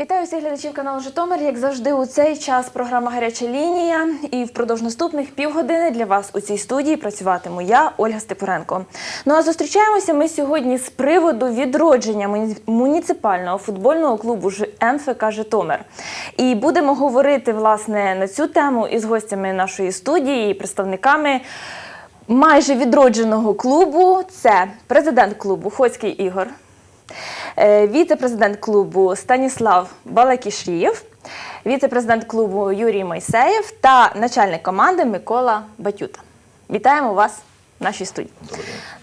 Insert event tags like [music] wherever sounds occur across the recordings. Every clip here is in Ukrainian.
Вітаю всіх глядачів каналу Житомир. Як завжди, у цей час програма Гаряча лінія. І впродовж наступних півгодини для вас у цій студії працюватиму я, Ольга Степуренко. Ну а зустрічаємося ми сьогодні з приводу відродження муніципального футбольного клубу МФК Житомир. І будемо говорити власне на цю тему із гостями нашої студії, і представниками майже відродженого клубу. Це президент клубу Хоцький Ігор. Е, Віце-президент клубу Станіслав Балакішрієв, віце-президент клубу Юрій Мойсеєв та начальник команди Микола Батюта. Вітаємо вас в нашій студії.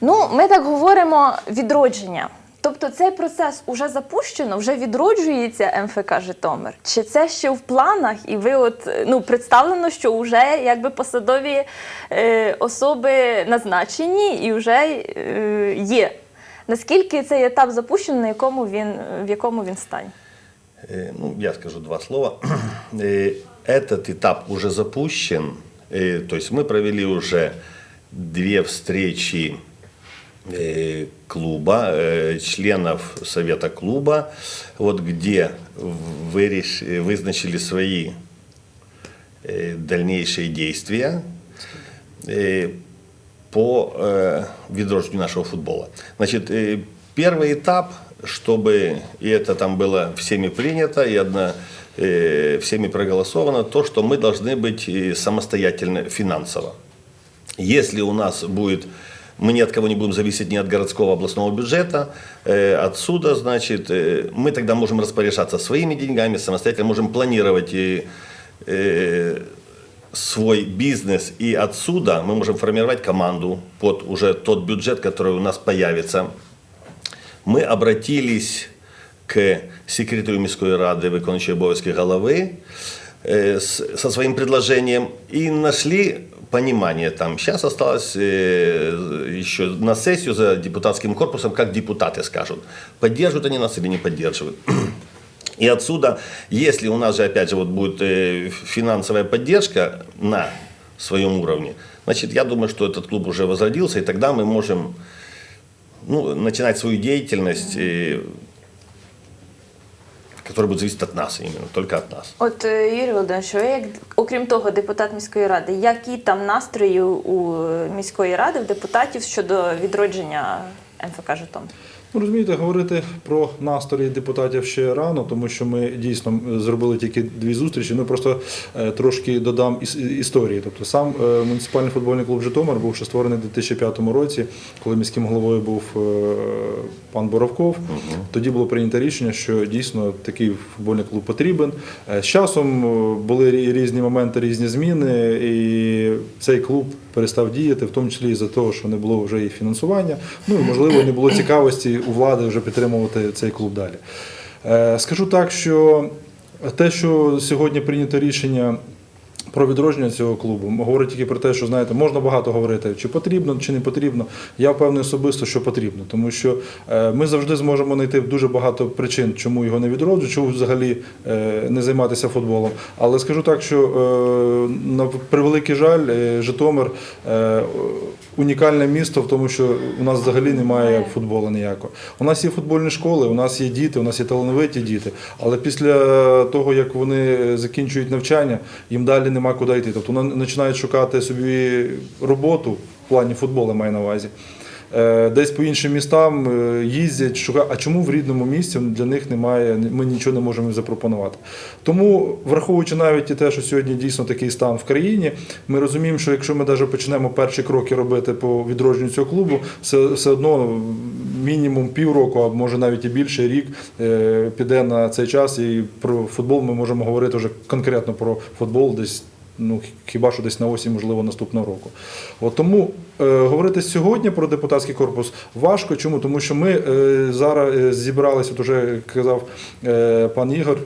Ну, ми так говоримо відродження. Тобто цей процес уже запущено, вже відроджується МФК Житомир. Чи це ще в планах? І ви от ну представлено, що вже якби посадові е, особи назначені і вже е, є. Наскільки цей етап запущений, на якому він в якому він стані? Э, Ну, я скажу два слова. [clears throat] Э, Этот этап уже запущен. Э, То есть мы провели уже две встречи э, клуба, э, членов совета клуба, вот где вы реш- вызначили свои э, дальнейшие действия э, по э, відродженню нашего футбола. Значит, э, первый этап, чтобы, и это там было всеми принято, и одно, э, всеми проголосовано, то, что мы должны быть э, самостоятельны финансово. Если у нас будет, мы ни от кого не будем зависеть ни от городского областного бюджета, э, отсюда, значит, э, мы тогда можем распоряжаться своими деньгами, самостоятельно можем планировать э, э, свой бизнес, и отсюда мы можем формировать команду под уже тот бюджет, который у нас появится. Мы обратились к секретарю міської ради, виконуючої обов'язки голови э, с- со своим предложением и нашли понимание там. Сейчас осталось э, еще на сессию за депутатским корпусом, как депутаты скажут, поддерживают они нас или не поддерживают. [clears throat] И отсюда, если у нас же, опять же, вот будет э, финансовая поддержка на своем уровне, значит, я думаю, что этот клуб уже возродился, и тогда мы можем ну, начинать свою деятельность, э, которая будет зависеть от нас именно, только от нас. От е, Юрій Володимирович, ви як окрім того, депутат міської ради, які там настрої у міської ради, в депутатів щодо відродження МФК Житомир? Ну, розумієте, говорити про настрої депутатів ще рано, тому що ми дійсно зробили тільки дві зустрічі. Ну просто е, трошки додам іс- історії. Тобто сам е, муніципальний футбольний клуб Житомир був ще створений у 2005 році, коли міським головою був е, пан Боровков. Тоді було прийнято рішення, що дійсно такий футбольний клуб потрібен. З часом були різні моменти, різні зміни, і цей клуб перестав діяти, в тому числі і за того, що не було вже і фінансування. Ну і можливо не було цікавості у влади вже підтримувати цей клуб далі. Е, Скажу так, що те, що сьогодні прийнято рішення. Про відродження цього клубу говорить тільки про те, що знаєте, можна багато говорити, чи потрібно, чи не потрібно. Я впевнений особисто, що потрібно, тому що е, ми завжди зможемо знайти дуже багато причин, чому його не відроджують, чому взагалі е, не займатися футболом. Але скажу так, що е, на превеликий жаль, Житомир унікальне місто в тому, що у нас взагалі немає футболу ніякого. У нас є футбольні школи, у нас є діти, у нас є талановиті діти. Але після того, як вони закінчують навчання, їм далі нема куди йти. Тобто вони починають шукати собі роботу в плані футболу, маю на увазі. Е, Десь по іншим містам е, їздять, шукають, а чому в рідному місті для них немає, ми нічого не можемо запропонувати. Тому, враховуючи навіть і те, що сьогодні дійсно такий стан в країні, ми розуміємо, що якщо ми навіть почнемо перші кроки робити по відродженню цього клубу, все, все одно мінімум півроку, а може навіть і більше рік е, піде на цей час, і про футбол ми можемо говорити вже конкретно про футбол десь. Ну, хіба що десь на осінь, можливо, наступного року. От тому е, говорити сьогодні про депутатський корпус важко. Чому? Тому що ми е, зараз е, зібралися, от уже казав е, пан Ігор,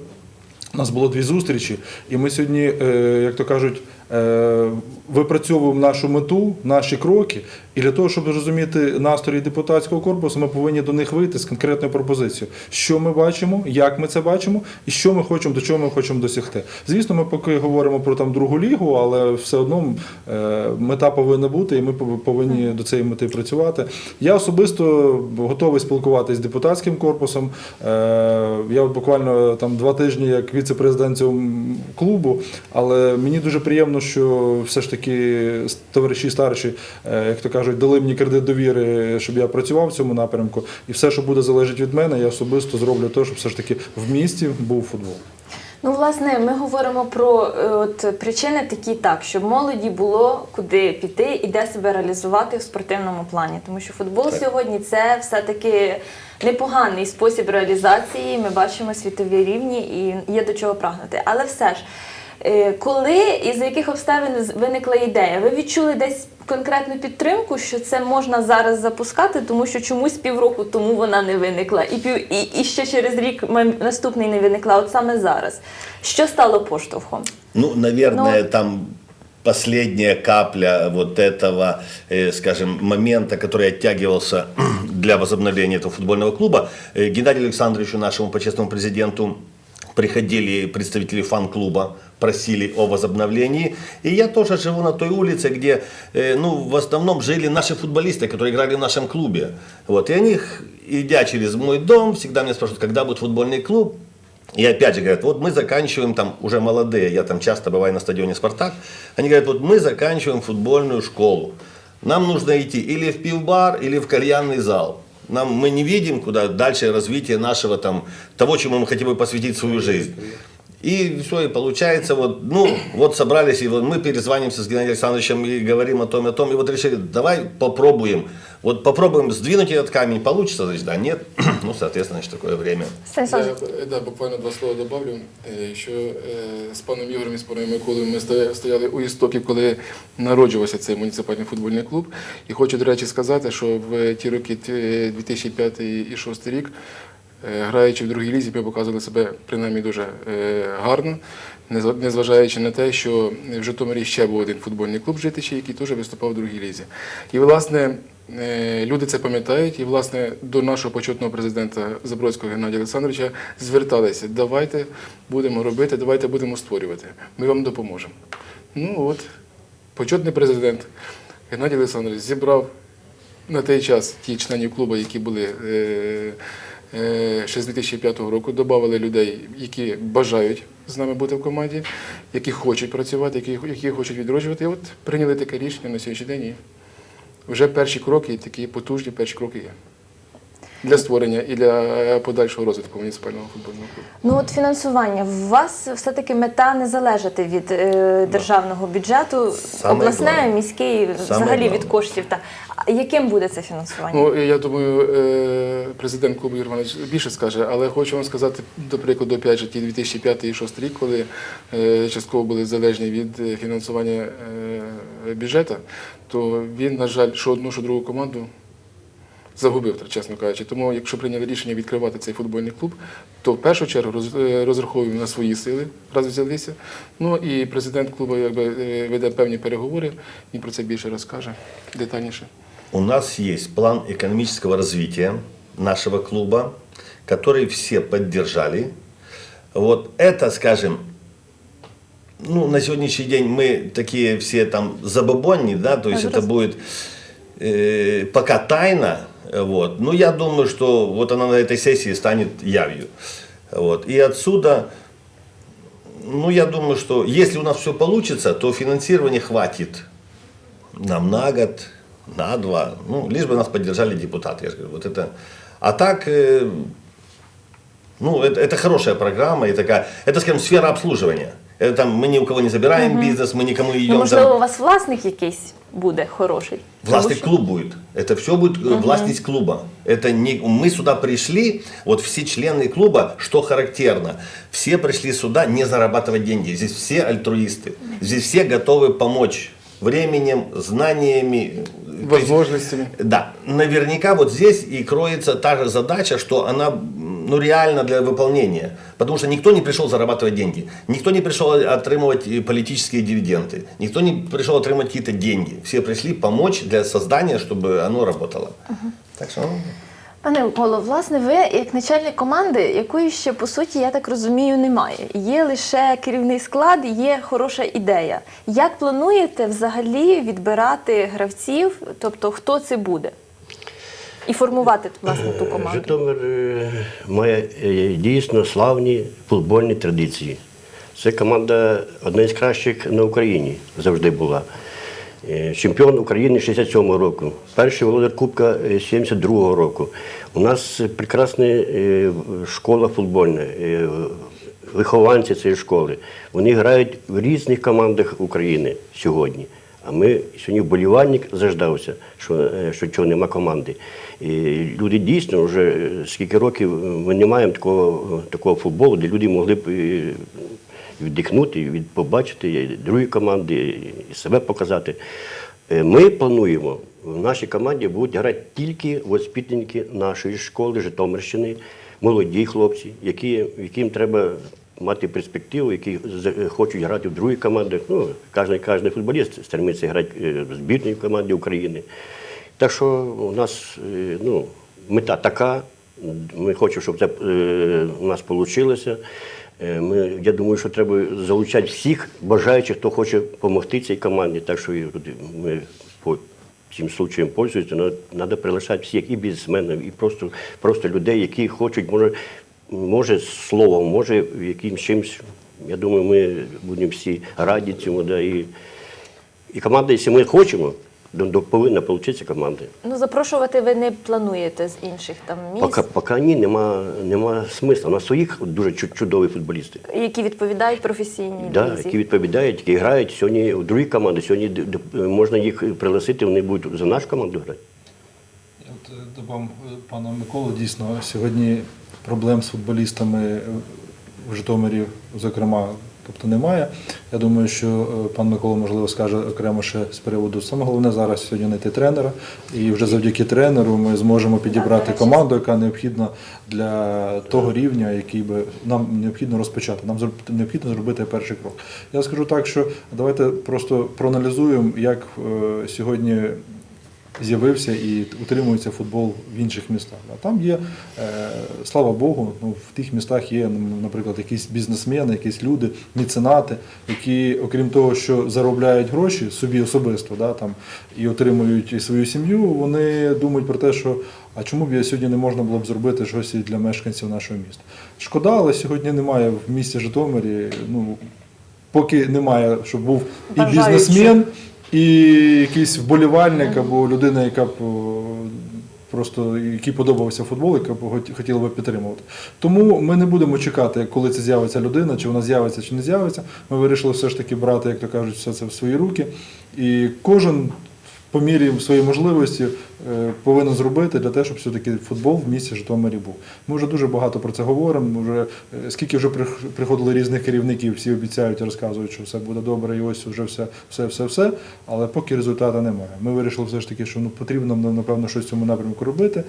у нас було дві зустрічі, і ми сьогодні, е, як то кажуть, е, випрацьовуємо нашу мету, наші кроки. І для того, щоб зрозуміти настрої депутатського корпусу, ми повинні до них вийти з конкретною пропозицією, що ми бачимо, як ми це бачимо, і що ми хочемо, до чого ми хочемо досягти. Звісно, ми поки говоримо про там другу лігу, але все одно е, мета повинна бути, і ми повинні до цієї мети працювати. Я особисто готовий спілкуватися з депутатським корпусом. Е, Я от буквально там два тижні як віце-президент цього клубу, але мені дуже приємно, що все ж таки товариші старші, е, як то кажуть, дали мені кредит довіри, щоб я працював в цьому напрямку. І все, що буде залежати від мене, я особисто зроблю те, щоб все ж таки в місті був футбол. Ну, власне, ми говоримо про е, от причини такі так, щоб молоді було куди піти і де себе реалізувати в спортивному плані. Тому що футбол сьогодні це все-таки непоганий спосіб реалізації. Ми бачимо світові рівні і є до чого прагнути. Але все ж, коли і за яких обставин з- виникла ідея? Ви відчули десь конкретну підтримку, що це можна зараз запускати, тому що чомусь півроку тому вона не виникла, і пів і, і ще через рік м- наступний не виникла. От саме зараз. Що стало поштовхом? Ну, наверное, Ну. там последняя капля вот этого, э, скажем, момента, который оттягивался [clears throat] для возобновления этого футбольного клуба. Э, Геннадию Александровичу, нашему почестному президенту, приходили представители фан-клуба, просили о возобновлении. И я тоже живу на той улице, где э, ну, в основном жили наши футболисты, которые играли в нашем клубе. Вот. И они, идя через мой дом, всегда меня спрашивают, когда будет футбольный клуб. И опять же говорят, вот мы заканчиваем там уже молодые, я там часто бываю на стадионе «Спартак», они говорят, вот мы заканчиваем футбольную школу, нам нужно идти или в пивбар, или в кальянный зал. Нам, мы не видим, куда дальше развитие нашего там, того, чему мы хотим бы посвятить свою жизнь. И все, и получается, вот, ну, вот собрались, и вот мы перезванимся с Геннадием Александровичем и говорим о том и о том, и вот решили, давай попробуем, вот попробуем сдвинуть этот камень, получится, значит, да, нет, [clears throat] ну, соответственно, значит, такое время. Станіслав, Я да, буквально два слова добавлю, е, що е, з паном Ігорем і з паном Миколою ми стояли у істоків, коли народжувався цей муніципальний футбольний клуб. І хочу, до речі, сказати, що в ті роки е, 2005 і 2006 рік, е, граючи в другій лізі, ми показували себе принаймні дуже е, гарно, незважаючи на те, що в Житомирі ще був один футбольний клуб житичі, який теж виступав в другій лізі. І, власне, Е, Люди це пам'ятають, і власне до нашого почетного президента Забродського Геннадія Олександровича зверталися. Давайте будемо робити, давайте будемо створювати. Ми вам допоможемо. Ну от, почетний президент Геннадій Олександрович зібрав на той час ті членів клубу, які були е, е, ще з 2005 року, додали людей, які бажають з нами бути в команді, які хочуть працювати, які, які хочуть відроджувати. І от прийняли таке рішення на сьогоднішній день. І вже перші кроки, такі потужні перші кроки є. Для створення і для е, подальшого розвитку муніципального футбольного клубу. ну от фінансування. У вас все-таки мета не залежати від е, державного бюджету, Саме обласне, головне. міський, взагалі від коштів. Та яким буде це фінансування? Ну, я думаю, е, президент клубу Ігор Іванович більше скаже, але хочу вам сказати, до прикладу, опять же, ті 2005 і 2006 рік, коли е, частково були залежні від е, фінансування бюджету, то він, на жаль, що одну, що другу команду загубив, чесно кажучи. Тому, якщо прийняли рішення відкривати цей футбольний клуб, то в першу чергу роз- розраховуємо на свої сили, раз взялися. Ну і президент клубу якби, веде певні переговори, він про це більше розкаже детальніше. У нас есть план экономического развития нашего клуба, который все поддержали. Вот это, скажем, ну, на сегодняшний день мы такие все там забабонни, да, то есть это будет э, пока тайна, вот. Но я думаю, что вот она на этой сессии станет явью. Вот. И отсюда, ну, я думаю, что если у нас все получится, то финансирования хватит нам на год, на два, ну, лишь бы нас поддержали депутаты, я же говорю, вот это. А так, э, ну, это, это хорошая программа, и такая, это, скажем, сфера обслуживания. Это там мы ни у кого не забираем бизнес, мы никому не Ну, идем. можливо, у вас власник якийсь буде хороший. Властный клуб будет. Это все будет э, властность клуба. Это не мы сюда пришли, вот все члены клуба, что характерно, все пришли сюда не зарабатывать деньги. Здесь все альтруисты. Здесь все готовы помочь временем, знаниями. Есть, Возможностями. да, наверняка вот здесь и кроется та же задача, что она ну, реально для выполнения. Потому что никто не пришел зарабатывать деньги. Никто не пришел отрымывать э, политические дивиденды. Никто не пришел отрымывать какие-то деньги. Все пришли помочь для создания, чтобы оно работало. Так что, ну, Пане Миколо, власне, ви як начальник команди, якої ще по суті, я так розумію, немає. Є лише керівний склад, є хороша ідея. Як плануєте взагалі відбирати гравців? Тобто, хто це буде? І формувати власне ту команду? Житомир е, має е, дійсно славні футбольні традиції. Це команда одна з кращих на Україні завжди була. Е, Чемпіон України 67-го року, перший володар Кубка е, 72-го року. У нас прекрасна е, школа футбольна, е, вихованці цієї школи. Вони грають в різних командах України сьогодні. А ми сьогодні вболівальник заждався, що, е, що цього нема команди. І люди дійсно вже е, скільки років е, ми не маємо такого, такого футболу, де люди могли б е, віддихнути, від, побачити другі команди, і себе показати. Е, Ми плануємо, в нашій команді будуть грати тільки воспитанники нашої школи Житомирщини, молоді хлопці, які, яким треба мати перспективу, які хочуть грати в другі команди. Ну, кожен, кожен футболіст стремиться грати е, в збірній команді України. Так що у нас е, ну, мета така. Ми хочемо, щоб це у нас вийшло. Ми, я думаю, що треба залучати всіх бажаючих, хто хоче допомогти цій команді. Так що ми по цим случаям пользуємося, треба приглашати всіх і бізнесменів, і просто, просто людей, які хочуть, може, може словом, може якимсь чимось. Я думаю, ми будемо всі раді цьому. Да, і, і команда, якщо ми хочемо, повинна вийти команда. Ну запрошувати ви не плануєте з інших там міст, Поки, поки ні, нема, нема смисла. У нас своїх дуже чу- чудові футболісти. які відповідають професійній Да, лізі. які відповідають, які грають сьогодні в другі команди. Сьогодні можна їх пригласити, вони будуть за нашу команду грати. От е, добав е, пана Миколу, дійсно, сьогодні проблем з футболістами в Житомирі, зокрема, тобто немає. Я думаю, що е, пан Микола, можливо, скаже окремо ще з приводу. Саме головне зараз сьогодні знайти тренера. І вже завдяки тренеру ми зможемо підібрати команду, яка необхідна для того рівня, який би нам необхідно розпочати. Нам необхідно зробити перший крок. Я скажу так, що давайте просто проаналізуємо, як е, сьогодні з'явився і утримується футбол в інших містах. А там є, е, слава Богу, ну, в тих містах є, ну, наприклад, якісь бізнесмени, якісь люди, меценати, які, окрім того, що заробляють гроші собі особисто, да, там, і отримують свою сім'ю, вони думають про те, що а чому б я сьогодні не можна було б зробити щось для мешканців нашого міста. Шкода, але сьогодні немає в місті Житомирі. Ну, поки немає, щоб був і бізнесмен, і якийсь вболівальник або людина, яка б просто який подобався футбол, яка б хотіла би підтримувати. Тому ми не будемо чекати, коли це з'явиться людина, чи вона з'явиться, чи не з'явиться. Ми вирішили все ж таки брати, як то кажуть, все це в свої руки. І кожен по мірі своєї можливості е, повинен зробити для того, щоб все-таки футбол в місті Житомирі був. Ми вже дуже багато про це говоримо. Вже е, скільки вже прих- приходило різних керівників, всі обіцяють, розказують, що все буде добре, і ось вже все, все, все, все. Але поки результату немає. Ми вирішили все ж таки, що ну потрібно нам, напевно щось в цьому напрямку робити.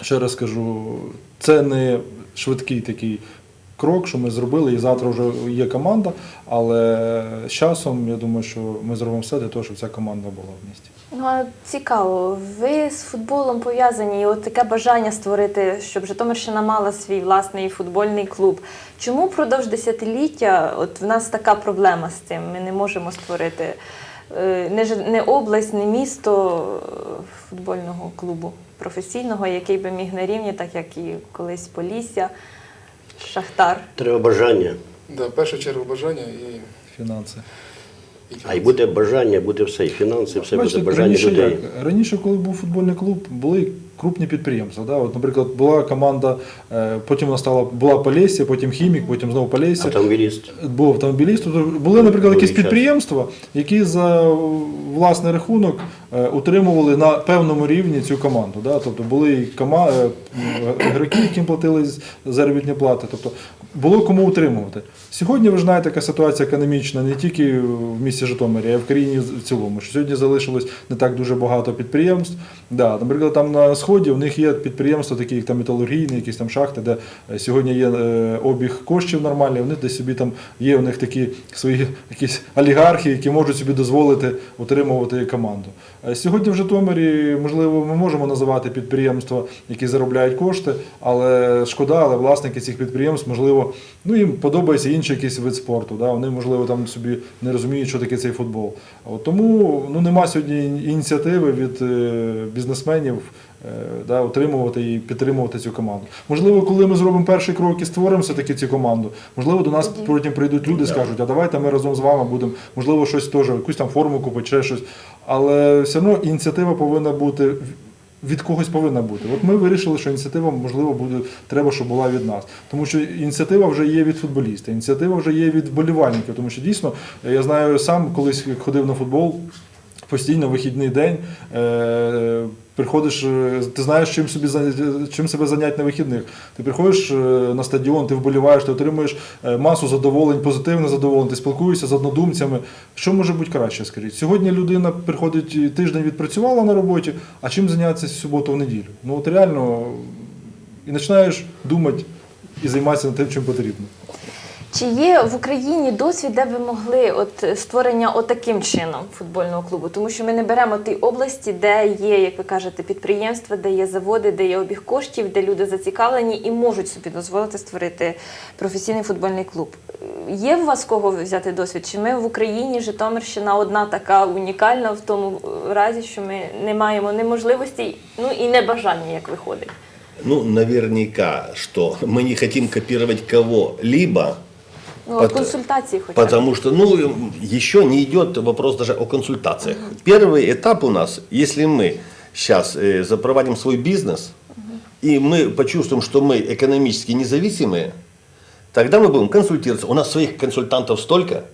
Ще раз кажу, це не швидкий такий крок, що ми зробили, і завтра вже є команда. Але з часом я думаю, що ми зробимо все для того, щоб ця команда була в місті. Ну а цікаво, ви з футболом пов'язані, і от таке бажання створити, щоб Житомирщина мала свій власний футбольний клуб. Чому впродовж десятиліття от в нас така проблема з цим? Ми не можемо створити е, не, не область, не місто е, футбольного клубу професійного, який би міг на рівні, так як і колись Полісся, Шахтар. Треба бажання. Да, в першу чергу бажання і, Фінанси. А й буде бажання, буде все, і фінанси, все буде бажання раніше, людей. як? раніше, коли був футбольний клуб, були крупні підприємства. Да? От, наприклад, була команда, е, потім вона стала була Полісся, потім хімік, потім знову Полісся. Автомобіліст. Був автомобіліст. Тобто були, наприклад, якісь підприємства, які за власний рахунок утримували на певному рівні цю команду. Да? Тобто були і кома... е, м, ігроки, яким платили заробітні плати. Тобто було кому утримувати. Сьогодні ви ж знаєте, яка ситуація економічна не тільки в місті Житомирі, а й в країні в цілому. Що сьогодні залишилось не так дуже багато підприємств. Да, наприклад, там на сході у них є підприємства, такі як там металургійні, якісь там шахти, де е, сьогодні є е, обіг коштів нормальний. Вони десь собі там є у них такі свої якісь олігархи, які можуть собі дозволити утримувати команду. Е, Сьогодні в Житомирі, можливо, ми можемо називати підприємства, які заробляють кошти, але шкода, але власники цих підприємств, можливо, ну їм подобається інший якийсь вид спорту. Да? Вони, можливо, там собі не розуміють, що таке цей футбол. Тому ну, нема сьогодні ініціативи від е, бізнесменів да, утримувати і підтримувати цю команду. Можливо, коли ми зробимо перший крок і створимо все-таки цю команду, можливо, до нас потім прийдуть люди і скажуть, а давайте ми разом з вами будемо, можливо, щось теж, якусь там форму купити, ще щось. Але все одно ініціатива повинна бути. Від когось повинна бути. От ми вирішили, що ініціатива можливо буде треба, щоб була від нас. Тому що ініціатива вже є від футболіста, ініціатива вже є від вболівальників. Тому що дійсно я знаю сам колись ходив на футбол. Постійно вихідний день е, приходиш, е, ти знаєш, чим собі чим себе зайняти на вихідних. Ти приходиш е, на стадіон, ти вболіваєш, ти отримуєш е, масу задоволень, позитивне задоволення, ти спілкуєшся з однодумцями. Що може бути краще, скажіть? Сьогодні людина приходить тиждень відпрацювала на роботі, а чим зайнятися в суботу в неділю? Ну от реально і починаєш думати і займатися тим, чим потрібно. Чи є в Україні досвід, де ви могли от створення отаким чином футбольного клубу? Тому що ми не беремо ті області, де є, як ви кажете, підприємства, де є заводи, де є обіг коштів, де люди зацікавлені і можуть собі дозволити створити професійний футбольний клуб. Є у вас кого взяти досвід? Чи ми в Україні Житомирщина одна така унікальна в тому разі, що ми не маємо ні можливості, ну і не бажання, як виходить? Ну, наверняка, что мы не хотим копировать кого-либо, Ну, от Пот- консультації хоча б. Потому что, ну, еще не идет вопрос даже о консультациях. Первый этап у нас, если мы сейчас э, запровадим свой бизнес, и мы почувствуем, что мы экономически независимые, тогда мы будем консультироваться. У нас своих консультантов столько,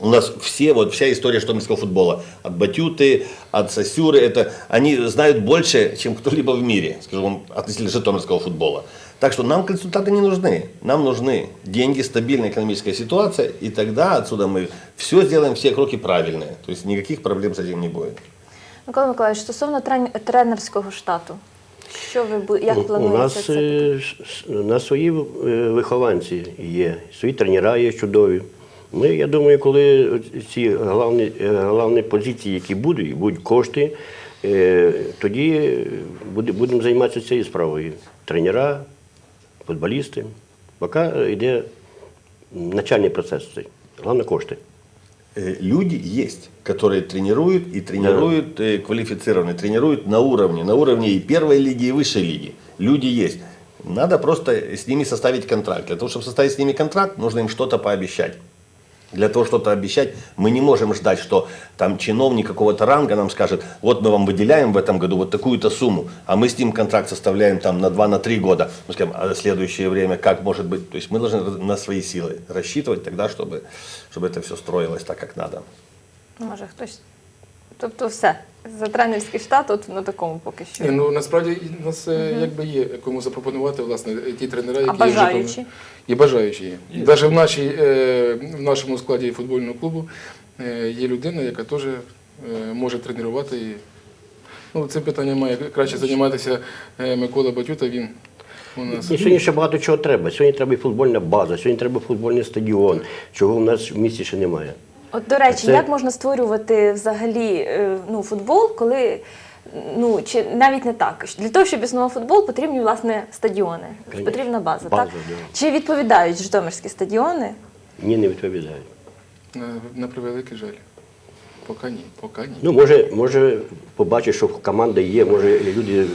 у нас все, вот вся история штомельского футбола, от Батюты, от Сосюры, это, они знают больше, чем кто-либо в мире, скажем, относительно житомирского футбола. Так что нам консультанты не нужны. Нам нужны деньги, стабильная экономическая ситуация, и тогда отсюда мы все сделаем, все кроки правильные. То есть никаких проблем с этим не будет. Микола Миколаївич, стосовно трен- тренерського штату, що ви бу- як У плануєте нас, це? е, с- у нас свої е, вихованці є, свої тренера є чудові. Ми, я думаю, коли ці головні, е, головні позиції, які будуть, і будуть кошти, е, тоді буде- будемо займатися цією справою. Тренера, Футболісти. Поки йде начальний процес. Головне кошти. Э, Люди есть, которые тренируют и тренируют э, квалифицированно, тренируют на уровне, на уровне и первой лиги, и высшей лиги. Люди есть. Надо просто с ними составить контракт. Для того, чтобы составить с ними контракт, нужно им что-то пообещать. Для того, что-то обещать, мы не можем ждать, что там чиновник какого-то ранга нам скажет, вот мы вам выделяем в этом году вот такую-то сумму, а мы с ним контракт составляем там на 2 на три года. Мы скажем, а следующее время как может быть? То есть мы должны на свои силы рассчитывать тогда, чтобы, чтобы это все строилось так, как надо. Може хтось. Тобто все. За тренерський штат от на такому поки що. Ні, ну насправді і в нас е, якби є кому запропонувати власне ті тренера, які А є в Житомирі. бажаючі? І бажаючі є. Навіть в, нашій, е, в нашому складі футбольного клубу е, є людина, яка теж е, може тренувати. І, ну, цим питанням має краще займатися е, Микола Батюта. Він у нас. І сьогодні ще багато чого треба. Сьогодні треба і футбольна база, сьогодні треба футбольний стадіон, чого в нас в місті ще немає. От до речі, Це- як можна створювати взагалі е, ну, футбол, коли ну чи навіть не так. Для того, щоб існував футбол, потрібні власне стадіони. Конечно. Потрібна база. База, так? да. Чи відповідають житомирські стадіони? Ні, не відповідають. На, на превеликий жаль. Поки ні, поки ні. Ну, може, може побачить, що команда є, може люди, е,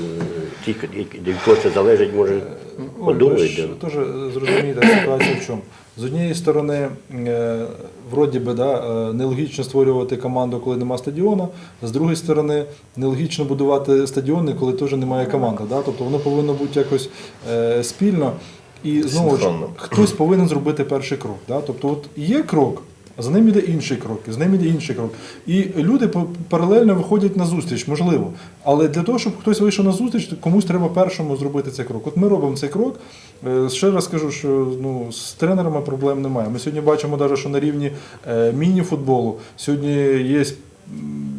ті, які- від кого це залежить, може ви подумають. ж теж зрозумієте ситуацію в чому. З однієї сторони, е, вроді би, да, е, нелогічно створювати команду, коли нема стадіону. З другої сторони, нелогічно будувати стадіони, коли теж немає команди. Да? Тобто воно повинно бути якось е, спільно. І знову ж хтось повинен зробити перший крок. Да? Тобто, от є крок, За ним іде інший крок, з ним іде інший крок. І люди паралельно виходять на зустріч, можливо. Але для того, щоб хтось вийшов на зустріч, комусь треба першому зробити цей крок. От ми робимо цей крок. Е, Ще раз скажу, що ну, з тренерами проблем немає. Ми сьогодні бачимо, навіть, що на рівні е, міні-футболу сьогодні є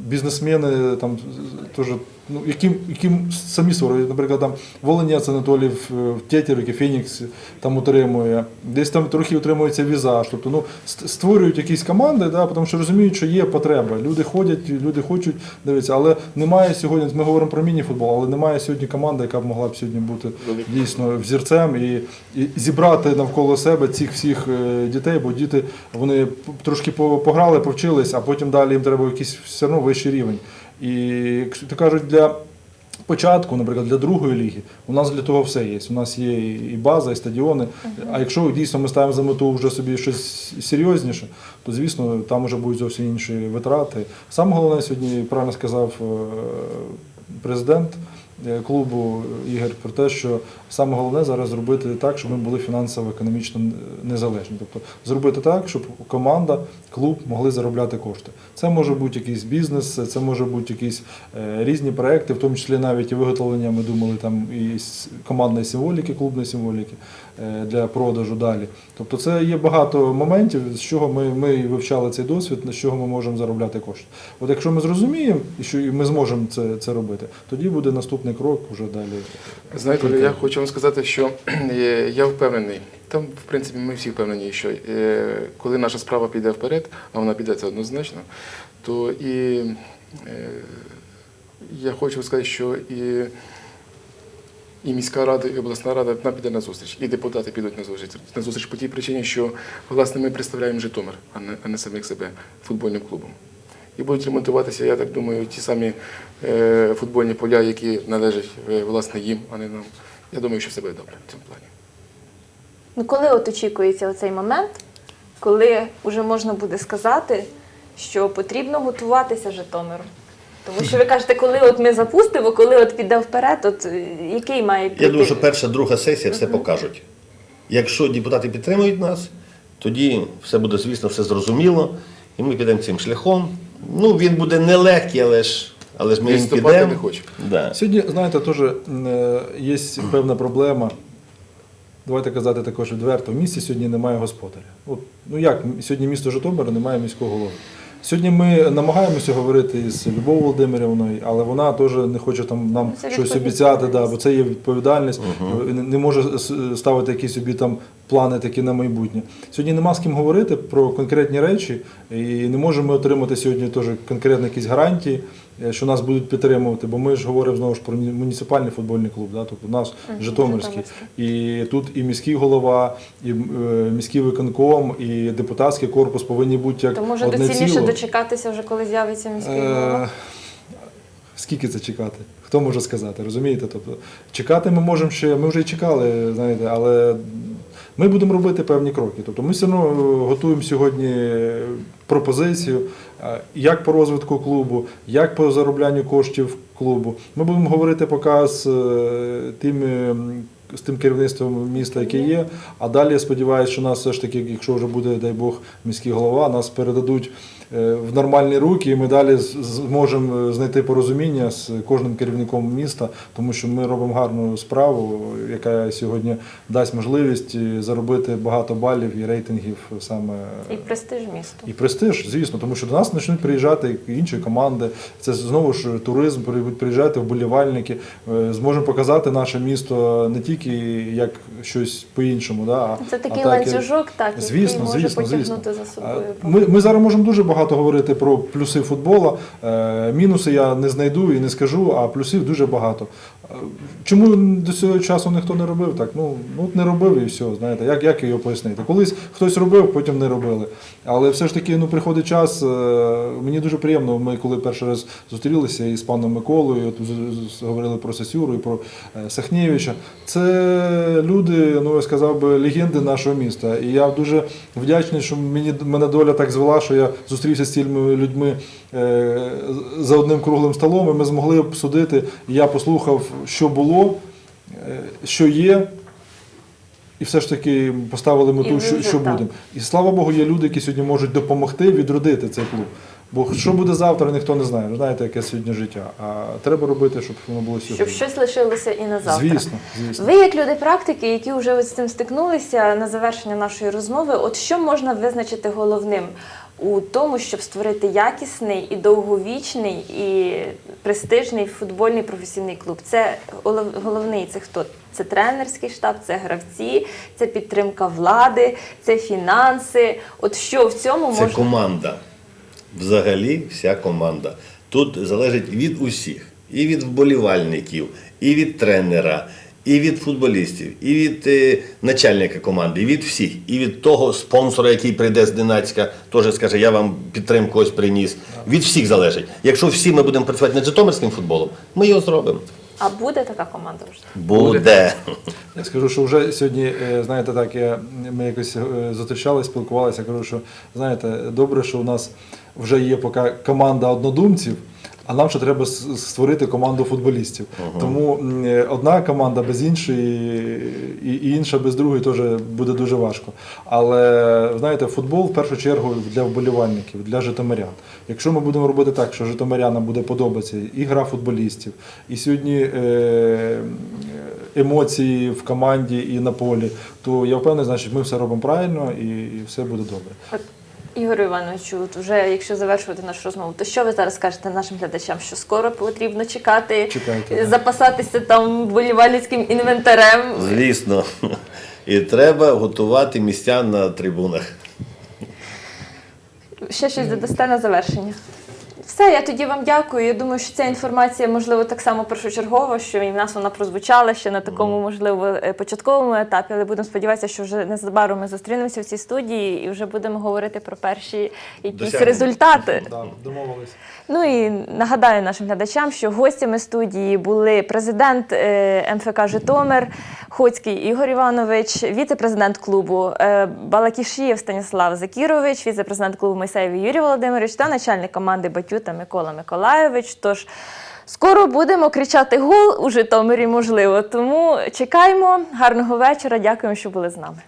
бізнесмени там теж. Ну, яким, яким самі створюють, наприклад, там Волинець Анатолій в, в Тетерівці, Фенікс там утримує, десь там трохи утримується візаж. Тобто ну, створюють якісь команди, да, тому що розуміють, що є потреба. Люди ходять, люди хочуть дивитися, але немає сьогодні, ми говоримо про міні-футбол, але немає сьогодні команди, яка б могла б сьогодні бути дійсно взірцем і, і зібрати навколо себе цих всіх е, дітей, бо діти вони трошки пограли, повчились, а потім далі їм треба якийсь все одно вищий рівень. І якщо то кажуть, для початку, наприклад, для другої ліги, у нас для того все є. У нас є і база, і стадіони. А якщо дійсно ми ставимо за мету вже собі щось серйозніше, то звісно там вже будуть зовсім інші витрати. Саме головне сьогодні правильно сказав е, президент клубу Ігор про те, що саме головне зараз зробити так, щоб ми були фінансово економічно незалежні. Тобто зробити так, щоб команда, клуб могли заробляти кошти. Це може бути якийсь бізнес, це може бути якісь е, різні проекти, в тому числі навіть і виготовлення. Ми думали там і командної символіки, клубної символіки е, для продажу далі. Тобто, це є багато моментів, з чого ми, ми вивчали цей досвід, з чого ми можемо заробляти кошти. От якщо ми зрозуміємо, і що ми зможемо це, це робити, тоді буде наступний крок вже далі. Знаєте, я хочу вам сказати, що [clears throat] е, я впевнений. Там, в принципі, ми всі впевнені, що е, коли наша справа піде вперед, а вона піде це однозначно, то і е, я хочу сказати, що і, і міська рада, і обласна рада вона піде на зустріч, і депутати підуть на зустріч. На зустріч по тій причині, що власне ми представляємо Житомир, а не, а не самих себе футбольним клубом. І будуть ремонтуватися, я так думаю, ті самі е, футбольні поля, які належать е, власне їм, а не нам. Я думаю, що все буде добре в цьому плані. Ну, коли от очікується оцей момент, коли вже можна буде сказати, що потрібно готуватися Житомиру? Тому що ви кажете, коли от ми запустимо, коли от піде вперед, от е, який має піти? Я думаю, що перша, друга сесія все покажуть. Якщо депутати підтримують нас, тоді все буде, звісно, все зрозуміло, і ми підемо цим шляхом. Ну, він буде нелегкий, але ж, але ж ми їм підемо. не хочемо. Да. Сьогодні, знаєте, теж е, є певна проблема. Давайте казати також відверто, в місті сьогодні немає господаря. От, ну як, сьогодні місто Житомир немає міського голови. Сьогодні ми намагаємося говорити з Любов'ю Володимирівною, але вона теж не хоче там нам Це щось обіцяти, да, бо це є відповідальність, не, не може ставити якісь собі там плани такі на майбутнє. Сьогодні нема з ким говорити про конкретні речі, і не можемо ми отримати сьогодні теж конкретні якісь гарантії, що нас будуть підтримувати, бо ми ж говоримо знову ж про муніципальний футбольний клуб, да, тобто наш Житомирський. Житомирський. І тут і міський голова, і е, міський виконком, і депутатський корпус повинні бути як То може одне доцільніше ціло. дочекатися вже, коли з'явиться міський Е, голова? Скільки це чекати? Хто може сказати? Розумієте? Тобто, чекати ми можемо ще, ми вже і чекали, знаєте, але ми будемо робити певні кроки. Тобто ми все одно готуємо сьогодні пропозицію, е, як по розвитку клубу, як по зароблянню коштів клубу. Ми будемо говорити поки з тим З тим керівництвом міста, яке є. А далі я сподіваюся, що нас все ж таки, якщо вже буде, дай Бог, міський голова, нас передадуть е, в нормальні руки, і ми далі зможемо знайти порозуміння з кожним керівником міста, тому що ми робимо гарну справу, яка сьогодні дасть можливість е, заробити багато балів і рейтингів саме І престиж місту. і престиж, звісно, тому що до нас почнуть приїжджати інші команди. Це знову ж туризм, приїжджати вболівальники. Е, Зможемо показати наше місто не тільки як щось по-іншому. Да, Це такий а так, ланцюжок, так, який Звісно, може звісно, потягнути звісно. за собою. Ми, ми зараз можемо дуже багато говорити про плюси футбола. Е, Мінуси я не знайду і не скажу, а плюсів дуже багато. Чому до цього часу ніхто не робив так? Ну, ну не робив і все. Знаєте, як, як його пояснити? Колись хтось робив, потім не робили. Але все ж таки ну, приходить час. е, Мені дуже приємно. Ми коли перший раз зустрілися із паном Миколою, от говорили про Сесюру і про е, Сахнєвича. Це люди, ну я сказав би, легенди нашого міста. І я дуже вдячний, що мені мене доля так звела, що я зустрівся з цими людьми за одним круглим столом, і ми змогли обсудити. Я послухав, що було, е, що є. І все ж таки поставили мету, що, що будемо. І слава Богу, є люди, які сьогодні можуть допомогти відродити цей клуб. Бо що буде завтра, ніхто не знає. Ви знаєте, яке сьогодні життя. А треба робити, щоб воно було сьогодні. Щоб щось лишилося і на завтра. Звісно, звісно. Ви, як люди практики, які вже з цим стикнулися на завершення нашої розмови, от що можна визначити головним у тому, щоб створити якісний і довговічний і престижний футбольний професійний клуб? Це голов- головний це хто? Це тренерський штаб, це гравці, це підтримка влади, це фінанси. От що в цьому Це можна команда. Взагалі, вся команда. Тут залежить від усіх. І від вболівальників, і від тренера, і від футболістів, і від е, начальника команди, і від всіх, і від того спонсора, який прийде з Донецька, теж скаже, я вам підтримку ось приніс. Від всіх залежить. Якщо всі ми будемо працювати над житомирським футболом, ми його зробимо. а буде така команда вже? Буде. Я скажу, що вже сьогодні, е, знаєте, так, я, ми якось е, зустрічалися, спілкувалися. Я кажу, що знаєте, добре, що у нас вже є поки команда однодумців. А нам ще треба створити команду футболістів. Тому е, одна команда без іншої, і, інша без другої теж буде дуже важко. Але знаєте, футбол в першу чергу для вболівальників, для житомирян. Якщо ми будемо робити так, що житомирянам буде подобатися і гра футболістів, і сьогодні е, емоції в команді і на полі, то я впевнений, значить, ми все робимо правильно і все буде добре. Ігорю Івановичу, вже якщо завершувати нашу розмову, то що ви зараз скажете нашим глядачам? Що скоро потрібно чекати, Чекайте, запасатися там болівальницьким інвентарем? Звісно. І треба готувати місця на трибунах. Ще щось додасте на завершення. Все, я тоді вам дякую. Я думаю, що ця інформація, можливо, так само першочергова, що і в нас вона прозвучала ще на такому, можливо, е, початковому етапі, але будемо сподіватися, що вже незабаром ми зустрінемося в цій студії і вже будемо говорити про перші якісь Досягнення. результати. [laughs] Да, домовились. Ну і нагадаю нашим глядачам, що гостями студії були президент е, МФК Житомир Хоцький Ігор Іванович, віце-президент клубу е, Балакішієв Станіслав Закірович, віце-президент клубу Мойсеєв Юрій Володимирович та начальник команди Батюта Микола Миколайович. Тож скоро будемо кричати гол у Житомирі, можливо. Тому чекаємо. Гарного вечора. Дякуємо, що були з нами.